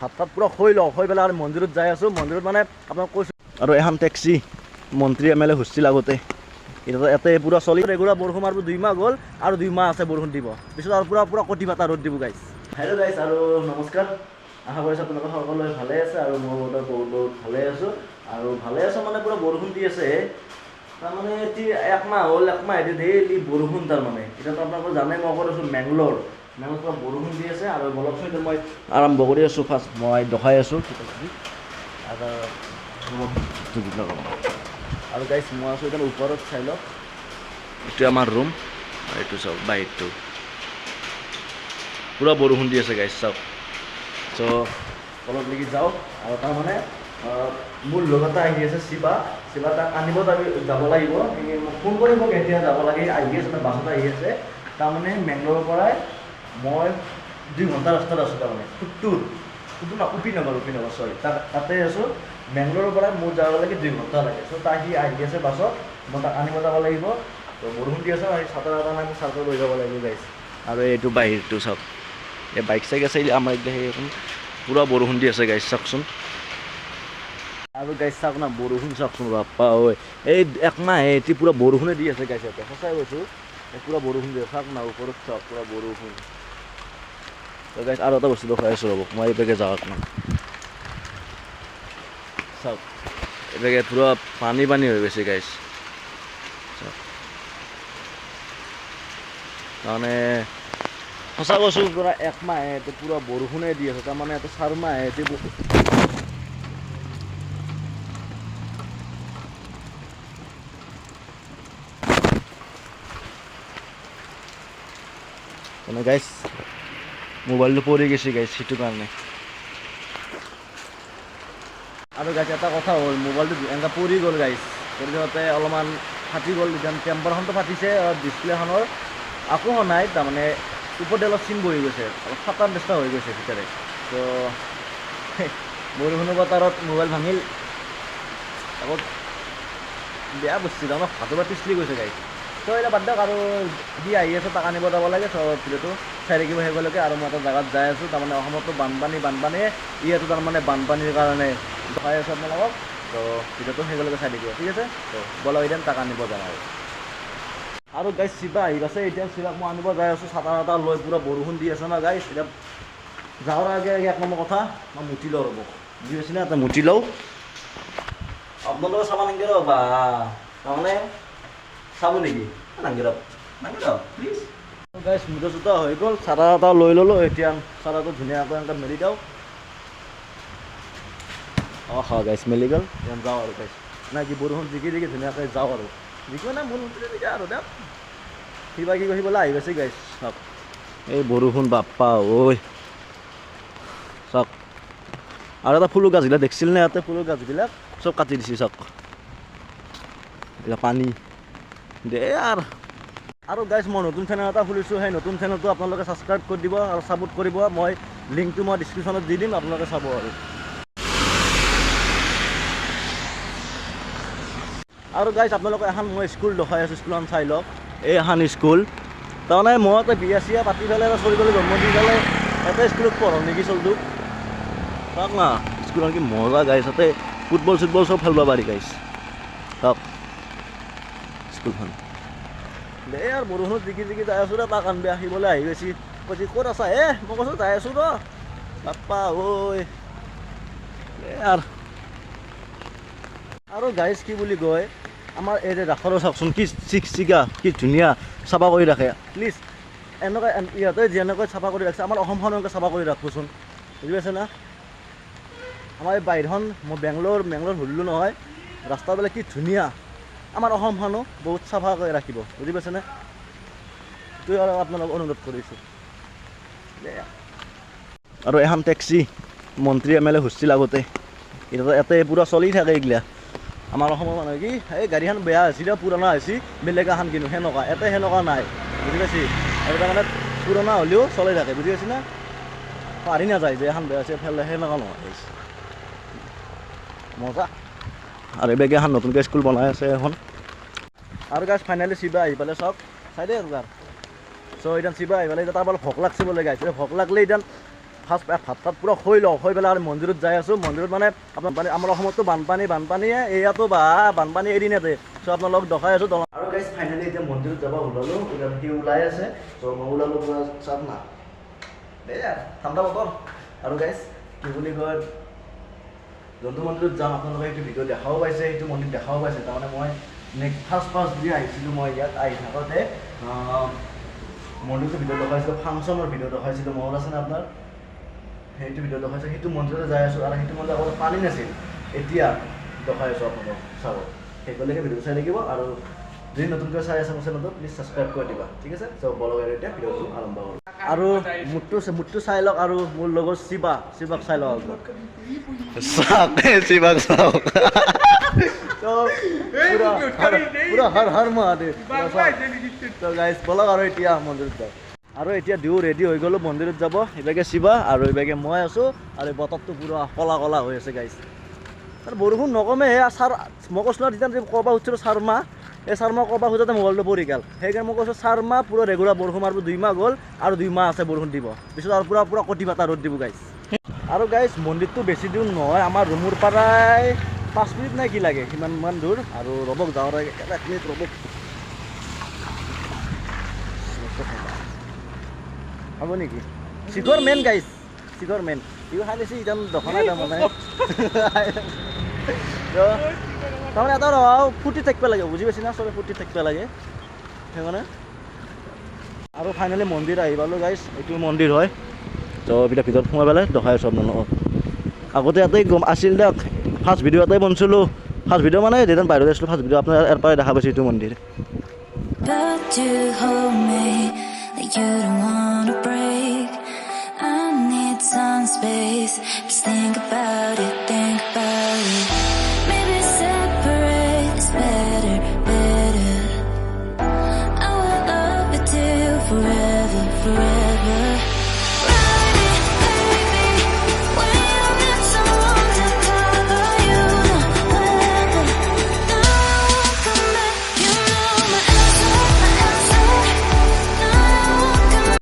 ভাত তাত পূৰা হৈ লওঁ, হৈ পেলাই আৰু মন্দিৰত যাই আছোঁ। মন্দিৰত মানে আপোনাক কৈছোঁ। আৰু এখন টেক্সি, মন্ত্ৰী এম এল এ হৈছিল আগতে এতিয়া ইয়াতে পূৰা চলি ৰেগুলাৰ বৰষুণ দুই মাহ গ'ল, আৰু দুই মাহ আছে বৰষুণ দিব। পিছত আৰু পূৰা পূৰা কটি ফাটা ৰ'দ দিব গাইছ হেল্ল' গাইছ আৰু নমস্কাৰ। আশা কৰিছোঁ আপোনালোকে সকলোৱে ভালে আছে আৰু মই বহুত বহুত ভালে আছোঁ। আৰু ভালে আছোঁ মানে পূৰা বৰষুণ দি আছে। তাৰমানে একমাহ হ'ল একমাহ এতিয়া ডেইলি বৰষুণ তাৰমানে। এতিয়াতো আপোনালোকে জানে মই কৈ আছোঁ মেংলোৰ। পৰা বৰষুণ দি আছে আৰু অলপ এতিয়া মই আৰম্ভ কৰি আছোঁ ফাৰ্ষ্ট মই দেখাই আছোঁ। আৰু গাইছ মই আছোঁ এতিয়া ওপৰত চাই লওক। এইটো আমাৰ ৰুম এইটো চাওক বাহিৰটো পূৰা বৰষুণ দি আছে গাইছ চাওক। চ' তলত লাগি যাওঁ আৰু তাৰমানে মোৰ লগ এটা আহি আছে শিৱা শিৱা তাক আনিব যাব লাগিব। মোক ফোন কৰিব কেতিয়া যাব লাগে আহি আছে মানে বাছত আহি আছে। তাৰমানে মেংগলোৰৰ পৰাই মই দুই ঘণ্টা ৰাস্তাত আছোঁ তাৰমানে সুত্তুৰ সুত্তুৰ না, উপিনগৰ উপিনগৰ চৰি তাত, তাতে আছোঁ। মেংগলোৰৰ পৰাই মোৰ যাব লাগে দুই ঘণ্টা লাগে। চ' তাই সি আহি আছে বাছত, মই তাক আনিব যাব লাগিব। তো, বৰষুণ দি আছে আৰু চাটৰ এটা নাই মই চাটৰ লৈ যাব লাগিব গাইছ আৰু এইটো বাহিৰটো চাওক। এই বাইক চাইক আছে আমাৰ এতিয়া সেই এখন পূৰা বৰষুণ দি আছে গাইছ চাওকচোন। আৰু গাইছ চাওক না, বৰষুণ চাওকচোন, বাপ্পা, ঐ। এই একমাহে এতিয়া পূৰা বৰষুণে দি আছে গাইছ ইয়াতে। সঁচাই কৈছোঁ। পূৰা বৰষুণ দি চাওক না, ওপৰত চাওক, পূৰা বৰষুণ। আৰু এটা বস্তু দেখাই আছোঁ ৰ'ব, মই এইভাগে যাওক না চাওক এইভাগে পূৰা পানী পানী হৈ গৈছে চাওক। তাৰমানে সঁচা কৈছোঁ, পূৰা একমাহে এতিয়া পূৰা বৰষুণে দি আছে, তাৰমানে এটা চাৰ মাহে ব- মানে গাইছ মোবাইলটো পৰি গৈছে গাইছ সেইটো কাৰণে। আৰু গাইছ এটা কথা হ'ল, মোবাইলটো এনেকৈ পৰি গ'ল গাইছ পৰি যাওঁতে অলপমান ফাটি গ'ল এতিয়া টেম্পাৰখনটো ফাটিছে ডিছপ্লেখনৰ হোৱা নাই, তাৰমানে ওপৰতে অলপ চিন বহি গৈছে, অলপ ফাটাৰ নিচিনা হৈ গৈছে ভিতৰে। তো বৰষুণৰ বতৰত মোবাইল ভাঙিল। আকৌ বেয়া বস্তু তাৰমানে হাতৰ পৰা পিছলি গৈছে গাড়ী তো এতিয়া বাদ দিয়ক, আৰু সি আহি আছে, তাক আনিব যাব লাগে চ ভিডিঅ'টো। চাই থাকিব শেষলৈকে আৰু মই এটা জেগাত যাই আছোঁ তাৰমানে অসমতো বানপানী বানপানীয়ে ইয়াতো তাৰমানে বানপানীৰ কাৰণে দেখাই আছোঁ আপোনালোকক। তো ভিডিঅ'টো শেষলৈকে চাই থাকিব ঠিক আছে? তো বলক এতিয়া তাক আনিব যাম আৰু আৰু গাইছ চিবা আহি আছে এতিয়া চিবাক মই আনিব যাই আছোঁ চাটা টাটা লৈ পূৰা বৰষুণ দি আছে না গাইছ এতিয়া যাওয়ার আগে আগে এক নম্বর কথা মই মুঠি লওঁ ৰ'ব। বুজি পাইছে না? এটা মুঠি লওঁ। আপোনালোকে চাব নাংগে ৰ বা তাৰমানে চাব নেকি? নাংগে ৰ নাংগে ৰ প্লিজ গাইছ মুঠা চুটা হৈ গ'ল। চাদা এটা লৈ ল'লোঁ, এতিয়া চাদাটো ধুনীয়াকৈ এনেকৈ মেলি দিওঁ। অঁ হয় গাইছ মেলি গ'ল। এতিয়া যাওঁ আৰু গাইছ নাই, কি বৰষুণ জিকি জিকি ধুনীয়াকৈ যাওঁ আৰু। জিকিব নাই মোৰ তেতিয়া আৰু দিয়ক কিবা কিবি কৰিবলৈ আহি গৈছে গাইছ চাওক। এই বৰষুণ, বাপ্পা, ঐ। চাওক। আৰু এটা ফুলৰ গাছবিলাক দেখিছিল নে ইয়াতে? ফুলৰ গাছবিলাক চব কাটি দিছে, চাওক। এতিয়া পানী। দে, আৰু। আৰু গাইজ মই নতুন চেনেল এটা খুলিছোঁ, সেই নতুন চেনেলটো আপোনালোকে ছাবস্ক্ৰাইব কৰি দিব আৰু ছাপোৰ্ট কৰিব। মই লিংকটো মই ডিছক্ৰিপশ্যনত দি দিম, আপোনালোকে চাব আৰু। আৰু গাইজ আপোনালোকে এখন মই স্কুল দেখাই আছোঁ স্কুলখন চাই লওক। এই এখন স্কুল তাৰমানে মই এটা বিয়া চিয়া পাতি পেলাই এটা চলিবলৈ জন্ম দি পেলাই এটা স্কুলত পঢ়াওঁ নেকি চলটোক চাওক না স্কুলখন কি মজা গাইছ তাতে ফুটবল চুটবল চব খেলিব পাৰি গাইছ চাওক স্কুলখন দে আৰু বৰষুণত জিকি জিকি যাই আছোঁ ৰ তাক আনবি আহিবলৈ আহি গৈছি। কৈছি, ক'ত আছা? এ, মই কৈছোঁ যাই আছোঁ ৰ। বাপ্পা ঐ। আৰু আৰু গাইজ কি বুলি কয়? আমাৰ এই যে ৰাসৰো চাওকচোন কি চিক চিকা, কি ধুনীয়া চাফা কৰি ৰাখে। প্লিজ এনেকুৱা এন- ইহঁতে যেনেকৈ চাফা কৰি ৰাখিছে, আমাৰ অসমখন এনেকৈ চাফা কৰি ৰাখবচোন বুজি পাইছে না? আমাৰ এই বাহিৰখন মই বেংগলোৰ বেংগলোৰ ঘূৰিলোঁ নহয়। ৰাস্তাবিলাক কি ধুনীয়া। আমাৰ অসমখনো বহুত চাফা কৰি ৰাখিব, বুজি পাইছেনে এইটোৱে আৰু আপোনালোকক অনুৰোধ কৰিছোঁ। আৰু এখন টেক্সি, মন্ত্ৰী এম এল এ হৈছিল আগতে এতিয়া ইয়াতে পূৰা চলি থাকে এইগিলা। আমাৰ অসমৰ মানুহে কি, এই গাড়ীখন বেয়া হৈছিল পুৰণা হৈছে, বেলেগ এখন কিনো, সেনেকুৱা, ইয়াতে সেনেকুৱা নাই, বুজি পাইছি? আৰু তাৰমানে পুৰণা হ'লেও চলি থাকে, বুজি পাইছি না? পাৰি নাযায় যে এখন বেয়া হৈছে সেনেকুৱা নহয়। গাইছ। মজা আৰু এইবাগে এখন নতুনকৈ স্কুল বনাই আছে এখন। আৰু গাছ ফাইনেলি চিবা আহি পেলাই চব চাই দে আৰু গাৰ চ' এতিয়া চিবা আহি পেলাই এতিয়া তাৰ ভোক লাগছে বোলে গাইছে ভোক লাগলে এতিয়া ফাৰ্ষ্ট ভাত তাত পূৰা হৈ লওঁ হৈ পেলাই আৰু মন্দিৰত যাই আছোঁ। মন্দিৰত মানে আপোনাৰ আমাৰ অসমততো বানপানী, বানপানীয়ে এয়াতো বা বানপানী এৰি নেদে চ' আপোনালোকক দেখাই আছোঁ আৰু গাইজ ফাইনেলি এতিয়া মন্দিৰত যাব ওলালোঁ। ওলালোঁ সি ওলাই আছে। চ' মই ওলালোঁ পূৰা চাপ না দেই ঠাণ্ডা বতৰ। আৰু গাইজ কি বুলি কয় যোনটো মন্দিৰত যাম, আপোনালোকে সেইটো ভিডিঅ' দেখাও পাইছে সেইটো মন্দিৰ দেখাও পাইছে। তাৰমানে মই নেক্সট ফাৰ্ষ্ট ফাৰ্ষ্ট যদি আহিছিলোঁ মই ইয়াত, আহি থাকোঁতে মন্দিৰটো ভিডিঅ' দেখাইছিলোঁ, ফাংচনৰ ভিডিঅ' দেখাইছিলোঁ, মনত আছেনে আপোনাৰ? সেইটো ভিডিঅ' দেখাইছোঁ, সেইটো মন্দিৰতে যাই আছোঁ, আৰু সেইটো মন্দিৰত আগতে পানী নাছিল, এতিয়া দেখাই আছোঁ আপোনালোকক, চাব। সেইকলৈকে ভিডিঅ'টো চাই থাকিব, আৰু যদি নতুনকৈ চাই আছে মোৰ চেনেলটো প্লিজ ছাবস্ক্ৰাইব কৰি দিবা। ঠিক আছে? চ' বলক এতিয়া ভিডিঅ'টো আৰম্ভ কৰোঁ। আৰু মোৰটো মোৰটো চাই লওক আৰু মোৰ লগৰ শিৱা শিৱাক চাই লওক চাওক শিৱাক চাওক। পুৰা হৰ- হৰ মহাদেৱ বলক আৰু এতিয়া মন্দিৰত যাওঁ আৰু এতিয়া দিও ৰেডি হৈ গ'লোঁ মন্দিৰত যাব। এইভাগে শিৱা আৰু এইভাগে মই আছোঁ আৰু বতৰটো পুৰা কলা কলা হৈ আছে গাইজ আৰু বৰষুণ নকমে হে ছাৰ মই কৈছিলোঁ যেতিয়া ক'ব খুজিছিলোঁ চাৰমা এই চাৰমা ক'ব খোজোতে মোবাইলটো পৰি গ'ল। সেইকাৰণে মই কৈছোঁ চাৰমা পুৰা ৰেগুলাৰ বৰষুণ মাৰিব, দুই মাহ গ'ল আৰু দুই মাহ আছে বৰষুণ দিব। পিছত আৰু পুৰা পুৰা কটি পাতা ৰ'দ দিব গাইজ আৰু গাইজ মন্দিৰটো বেছি দূৰ নহয়, আমাৰ ৰুমৰ পৰাই পাঁচ মিনিট নাই কি লাগে, সিমান মান দূৰ। আৰু ৰ'বক যাওঁ এক মিনিট ৰ'বক। হ'ব নেকি? Shikhar main guys Shikhar main ইও খাই লৈছে ইজন দখনা তাৰমানে তো তাৰমানে এটা ফূৰ্তি থাকিব লাগে বুজি পাইছি না চবে ফূৰ্তি থাকিব লাগে। সেইকাৰণে আৰু ফাইনেলি মন্দিৰ আহি পালোঁ গাইজ এইটো মন্দিৰ হয়। তো এতিয়া ভিতৰত সোমাই পেলাই দেখাই আছোঁ আপোনালোকক আগতে ইয়াতেই গম আছিল দিয়ক ফাৰ্ষ্ট ভিডিঅ' এটাই বনাইছিলোঁ ফাৰ্ষ্ট ভিডিঅ' মানে যেতিয়া বাহিৰত আছিলোঁ ফাৰ্ষ্ট ভিডিঅ' আপোনাৰ ইয়াৰ পৰাই দেখা পাইছোঁ এইটো মন্দিৰ। Space. Just think about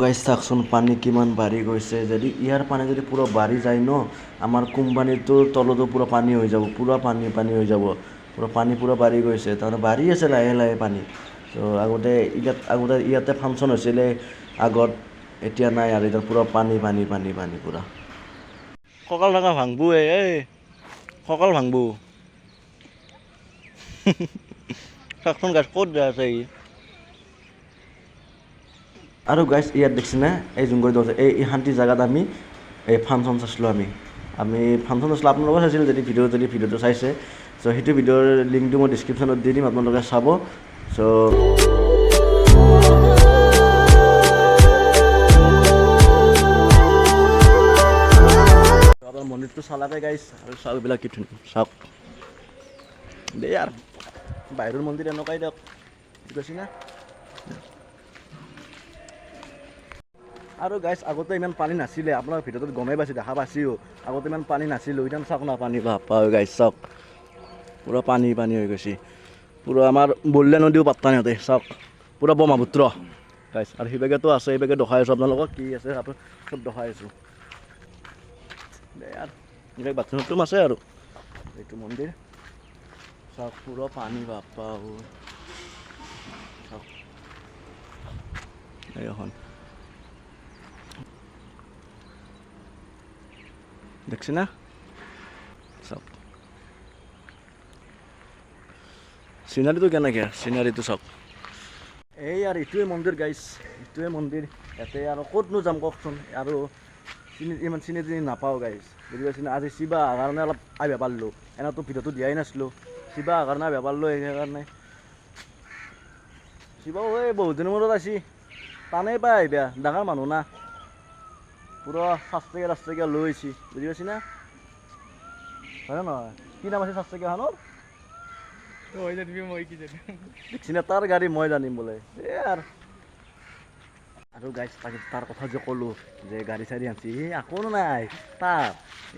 guys চাওকচোন পানী কিমান বাঢ়ি গৈছে। যদি ইয়াৰ পানী যদি পূৰা বাঢ়ি যায় ন, আমাৰ কোম্পানীটোৰ তলতো পূৰা পানী হৈ যাব, পূৰা পানী পানী হৈ যাব। পূৰা পানী পূৰা বাঢ়ি গৈছে, তাৰমানে বাঢ়ি আছে লাহে লাহে পানী। ত' আগতে ইয়াত, আগতে ইয়াতে ফাংচন হৈছিলে, আগত এতিয়া নাই আৰু, এতিয়া পূৰা পানী পানী পানী পানী পূৰা। কঁকাল থকা ভাংবো এই, কঁকাল ভাংবো চাওকচোন গাছ ক'ত যায় আছে ই? আৰু গাইছ ইয়াত দেখিছেনে এই জুংগৰি দৌৰ এই এই শান্তি জেগাত আমি, এই ফাংচন চাইছিলোঁ আমি। আমি ফাংচন চাইছিলোঁ আপোনালোকে চাইছিলোঁ যদি ভিডিঅ' যদি ভিডিঅ'টো চাইছে। চ' সেইটো ভিডিঅ'ৰ লিংকটো মই ডিছক্ৰিপশ্যনত দি দিম, আপোনালোকে চাব। চ' মন্দিৰটো চালাকে গাইছ আৰু চাওক এইবিলাক কি চাওক। দেই আৰু বাহিৰৰ মন্দিৰ এনেকুৱাই দিয়ক। বুজি না? আৰু গাইছ আগতে ইমান পানী নাছিলে। আপোনাৰ ভিতৰত গমেই পাইছে, দেখা পাইছিও। আগতে ইমান পানী নাছিলোঁ, এতিয়া চাওক না পানী, বাপা গাইছ চাওক। পূৰা পানী পানী হৈ গৈছে। পূৰা আমাৰ বল্লে নদীও পাত্তা নিহঁতে চাওক। পূৰা ব্ৰহ্মপুত্ৰ। গাইছ আৰু সিভাগেতো আছে সেইভাগে দেখাই আছোঁ। আপোনালোকক কি আছে আপোনাৰ চব দেখাই আছোঁ। এইবিলাক বাথৰুমটোম আছে আৰু। এইটো মন্দিৰ। চাওক, পূৰা পানী, বাপা। চাওক। এই দেখছি না চাওক চিনাৰীটো কেনেকৈ চিনাৰীটো চাওক এই আৰু এইটোৱে মন্দিৰ গাইছ এইটোৱে মন্দিৰ ইয়াতে আৰু ক'তনো যাম কওকচোন আৰু চিনি ইমান চিনি চিনি নাপাওঁ গাইছ বুজি পাইছেনে আজি শিৱা অহাৰ কাৰণে অলপ আহিব পাৰিলোঁ এনেতো ভিডিঅ'টো দিয়াই নাছিলোঁ শিৱা অহাৰ কাৰণে আহিব পাৰিলোঁ সেইকাৰণে শিৱাও এই বহুত দিনৰ মূৰত আহিছি টানেই পাই আহিবা ডাঙৰ মানুহ না পুৰা চাচটকীয়া তাচটকীয়া লৈ আহিছি বুজি পাইছি না? হয় নে কি নাম আছে চাচটকীয়াখনৰ ওই জানবি মই কি জানি দেখছি না তাৰ গাড়ী মই জানিম বোলে। এই আৰু আৰু গাইছ তাকে তাৰ কথা যে ক'লোঁ, যে গাড়ী চাড়ী আনছি এই আকৌ নাই। তাৰ,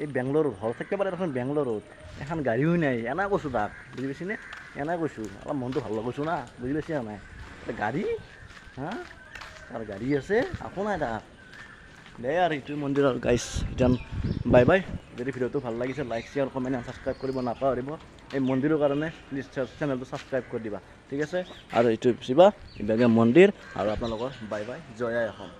এই বেংগলোৰত ঘৰ থাকিব পাৰে দেখোন বেংগলোৰত। এখন গাড়ীও নাই, এনা কৈছোঁ তাক, বুজি পাইছিনে এনা কৈছোঁ, অলপ মনটো ভালো কৈছোঁ না, বুজি পাইছি নাই? গাড়ী? হা? তাৰ গাড়ী আছে, আকৌ নাই তাক। দে আৰু এইটোৱে মন্দিৰ আৰু গাইছ এতিয়া বাই বাই যদি ভিডিঅ'টো ভালো লাগিছে like share comment and subscribe কৰিব নাপাহৰিব, এই মন্দিৰৰ কাৰণে প্লিজ চেনেলটো ছাবস্ক্ৰাইব কৰি দিবা। ঠিক আছে? আৰু এইটো শিৱা ইভাগে মন্দিৰ আৰু আপোনালোকৰ বাই বাই জয়াই অসম।